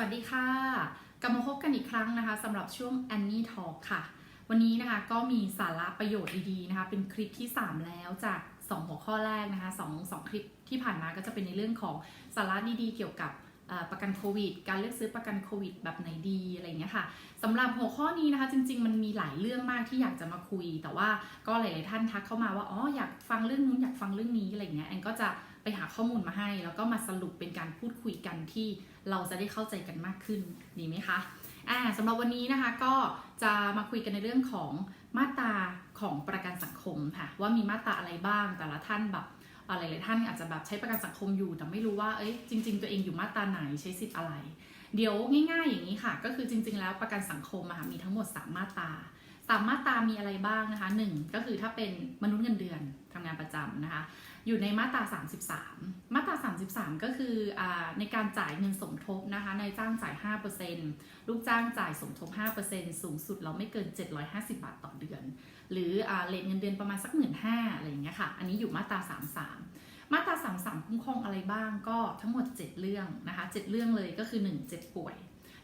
วัสดีค่ะ กลับมาพบกันอีกครั้งนะคะสำหรับช่วง Annie Talk ค่ะ วันนี้นะคะก็มีสาระประโยชน์ดีๆนะคะ เป็นคลิปที่ 3 แล้วจาก 2 หัวข้อแรกนะคะสองสองคลิปที่ผ่านมาก็จะเป็นในเรื่องของสาระดีๆเกี่ยวกับประกันโควิด การเลือกซื้อประกันโควิด แบบไหนดีอะไรเงี้ยค่ะสำหรับหัวข้อนี้นะคะ จริง ๆ มันมีหลายเรื่องมากที่อยากจะมาคุย แต่ว่าก็หลาย ๆ ท่านทักเข้ามาว่าอ๋ออยากฟังเรื่องนู้นอยากฟังเรื่องนี้อะไรเงี้ยแอนก็จะ หาข้อมูลมาให้ แล้วก็มาสรุปเป็นการพูดคุยกันที่เราจะได้เข้าใจกันมากขึ้นดีไหมคะอ่าสำหรับวันนี้นะคะก็จะมาคุยกันในเรื่องของมาตราของประกันสังคมค่ะว่ามีมาตราอะไรบ้าง แต่ละท่านแบบเอ่อหลายๆท่านอาจจะแบบใช้ประกันสังคมอยู่ แต่ไม่รู้ว่าเอ้ยจริง ๆ ตัวเองอยู่มาตราไหนใช้สิทธิ์อะไร เดี๋ยวง่าย ๆ อย่างนี้ค่ะ ก็คือจริง ๆ แล้วประกันสังคมมีทั้งหมด 3 มาตรา สามมาตรามีอะไรบ้างนะคะหนึ่งก็คือถ้าเป็นมนุษย์เงินเดือนทำงานประจำนะคะ อยู่ในมาตรา 33 มาตรา 33 ก็คืออในการจ่ายเงินสมทบนะคะนายจ้างจ่าย 5%ลูกจ้างจ่ายสมทบ 5%สูงสุดเราไม่เกิน 750 บาทต่อเดือน หรืออาเลทเงินเดือนประมาณสัก1 5ื่นอะไรอย่างเงี้ยค่ะ อันนี้อยู่มาตรา 33มาตรา 33 คุ้มครองอะไรบ้างก็ทั้งหมด 7 เรื่องนะคะ 7 เรื่องเลยก็คือ 1 เจ็บป่วย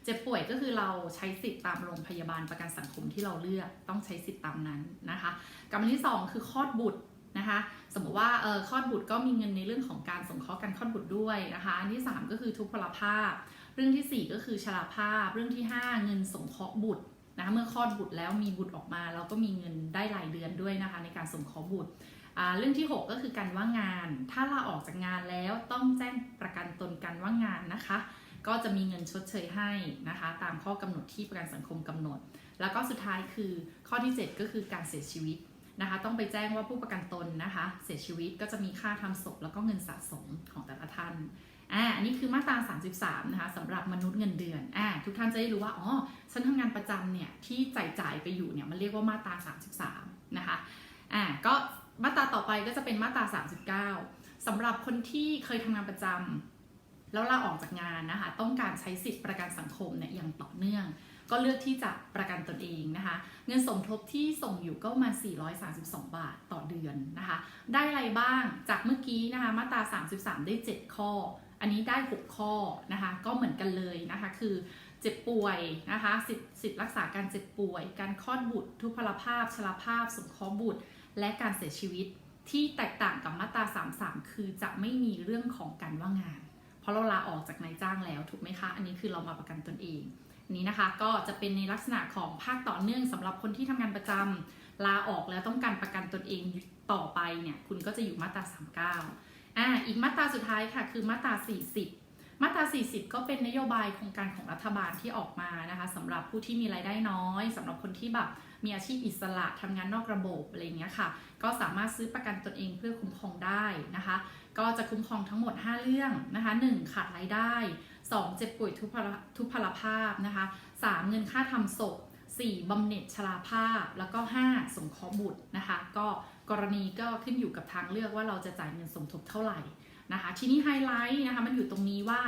เจ็บป่วยก็คือเราใช้สิทธิ์ตามโรงพยาบาลประกันสังคมที่เราเลือกต้องใช้สิทธิ์ตามนั้นนะคะกับอันที่ 2 คือคลอดบุตรนะคะสมมติว่าเออคลอดบุตรก็มีเงินในเรื่องของการสงเคราะห์การคลอดบุตรด้วยนะคะอันที่ 3 ก็คือทุพพลภาพ เรื่องทีสี่4 ก็คือชราภาพ เรื่องที่ 5 เงินสงเคราะห์บุตรนะคะเมื่อคลอดบุตรแล้วมีบุตรออกมา เราก็มีเงินได้รายเดือนด้วยนะคะในการสงเคราะห์บุตรอ่าเรื่องที่ 6 ก็คือการว่างงาน ถ้าลาออกจากงานแล้วต้องแจ้งประกันตนการว่างงานนะคะ ก็จะมีเงินชดเชยให้นะคะ ตามข้อกำหนดที่ประกันสังคมกำหนด แล้วก็สุดท้ายคือข้อที่ 7 ก็คือการเสียชีวิตนะคะ ต้องไปแจ้งว่าผู้ประกันตนนะคะ เสียชีวิตก็จะมีค่าทำศพแล้วก็เงินสะสมของแต่ละท่านอ่าอันนี้คือมาตรา 33 นะคะสำหรับมนุษย์เงินเดือนอ่าทุกท่านจะได้รู้ว่าอ๋อฉันทำงานประจำเนี่ยที่จ่ายจ่ายไปอยู่เนี่ยมันเรียกว่ามาตรา 33 นะคะอ่าก็มาตราต่อไปก็จะเป็นมาตรา 39สำหรับคนที่เคยทำงานประจำ แล้วลาออกจากงานนะคะ ต้องการใช้สิทธิประกันสังคมเนี่ยอย่างต่อเนื่อง ก็เลือกที่จะประกันตนเองนะคะ เงินสมทบที่ส่งอยู่ก็ประมาณ 432 บาทต่อเดือนนะคะ ได้อะไรบ้างจากเมื่อกี้นะคะ มาตรา 33 ได้ 7 ข้อ อันนี้ได้ 6 ข้อนะคะ ก็เหมือนกันเลยนะคะ คือเจ็บป่วยนะคะสิทธิสิทธิรักษาการเจ็บป่วย การคลอดบุตร ทุพพลภาพ ชราภาพสงเคราะห์บุตร และการเสียชีวิตที่แตกต่างกับมาตรา 33 คือจะไม่มีเรื่องของการว่างงาน ราะเราลาออกจากนายจ้างแล้วถูกไหมคะ อันนี้คือเรามาประกันตนเองนี้นะคะก็จะเป็นในลักษณะของภาคต่อเนื่องสำหรับคนที่ทำงานประจำลาออกแล้วต้องการประกันตนเองต่อไปเนี่ยคุณก็จะอยู่มาตรา 39อ่าอีกมาตราสุดท้ายค่ะคือมาตรา 40 มาตรา 40 ก็เป็นนโยบายโครงการของรัฐบาลที่ออกมานะคะสำหรับผู้ที่มีรายได้น้อยสำหรับคนที่แบบมีอาชีพอิสระทำงานนอกระบบอะไรเงี้ยค่ะ ก็สามารถซื้อประกันตนเองเพื่อคุ้มครองได้นะคะ ก็จะคุ้มครองทั้งหมด 5 เรื่องนะคะ 1. ขาดรายได้ 2. เจ็บป่วยทุพพลทุพพลภาพนะคะ 3. เงินค่าทำศพ 4. บำเหน็จชราภาพ แล้วก็ 5. สงเคราะห์บุตรนะคะ ก็กรณีก็ขึ้นอยู่กับทางเลือกว่าเราจะจ่ายเงินสมทบเท่าไหร่นะคะทีนี้ไฮไลท์นะคะมันอยู่ตรงนี้ว่า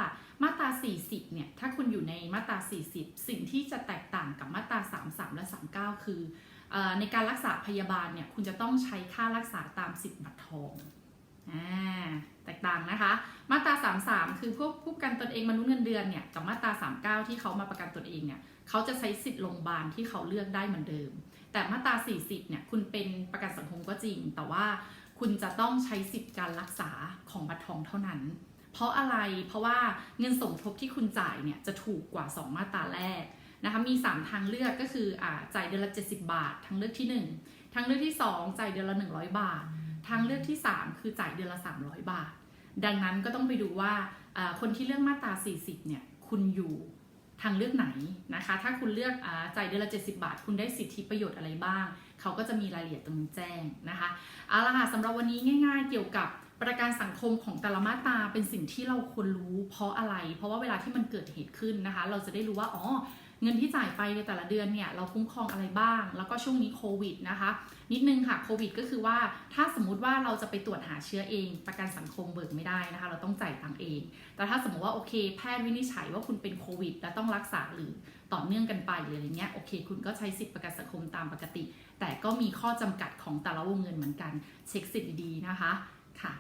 มาตรา 40 เนี่ย ถ้าคุณอยู่ในมาตรา 40 สิ่งที่จะแตกต่างกับมาตรา 33 และ 39 คือออในการรักษาพยาบาลเนี่ย คุณจะต้องใช้ค่ารักษาตามสิทธิ์บัตรทอง แตกต่างนะคะ มาตรา 33 คือพวกผู้ประกันตนเองมนุษย์เงินเดือนเนี่ยกับมาตรา 39 ที่เขามาประกันตนเองเนี่ยเขาจะใช้สิทธิ์โรงพยาบาลที่เขาเลือกได้เหมือนเดิม แต่มาตรา 40 เนี่ยคุณเป็นประกันสังคมก็จริง แต่ว่าคุณจะต้องใช้สิทธิ์การรักษาของบัตรทองเท่านั้น เพราะอะไรเพราะว่าเงินสมทบที่คุณจ่ายเนี่ยจะถูกกว่า 2 มาตราแรกนะคะมี 3 ทางเลือกก็คืออ่าจ่ายเดือนละ 70 บาท ทางเลือกที่ 1 ทางเลือกที่ 2 จ่ายเดือนละ 100 บาท ทางเลือกที่ 3 คือจ่ายเดือนละ 300 บาท ดังนั้นก็ต้องไปดูว่าคนที่เลือกมาตรา 40 เนี่ย คุณอยู่ทางเลือกไหนนะคะ ถ้าคุณเลือกอจ่ายเดือนละ 70 บาท คุณได้สิทธิประโยชน์อะไรบ้าง เขาก็จะมีรายละเอียดตรงนี้แจ้งนะคะ เอาละค่ะสำหรับวันนี้ง่าย ๆ เกี่ยวกับประกันสังคมของแต่ละมาตราเป็นสิ่งที่เราควรรู้เพราะอะไร เพราะว่าเวลาที่มันเกิดเหตุขึ้นนะคะ เราจะได้รู้ว่า อ๋อ เงินที่จ่ายไปในแต่ละเดือนเนี่ยเราคุ้มครองอะไรบ้าง แล้วก็ช่วงนี้โควิดนะคะ นิดนึงค่ะโควิดก็คือว่าถ้าสมมุติว่าเราจะไปตรวจหาเชื้อเอง ประกันสังคมเบิกไม่ได้นะคะ เราต้องจ่ายตังเอง แต่ถ้าสมมติว่าโอเค แพทย์วินิจฉัยว่าคุณเป็นโควิด และต้องรักษาหรือต่อเนื่องกันไปหรืออะไรเงี้ยโอเค คุณก็ใช้สิทธิประกันสังคมตามปกติ แต่ก็มีข้อจำกัดของแต่ละวงเงินเหมือนกัน เช็คสิทธิ์ดีๆนะคะค่ะ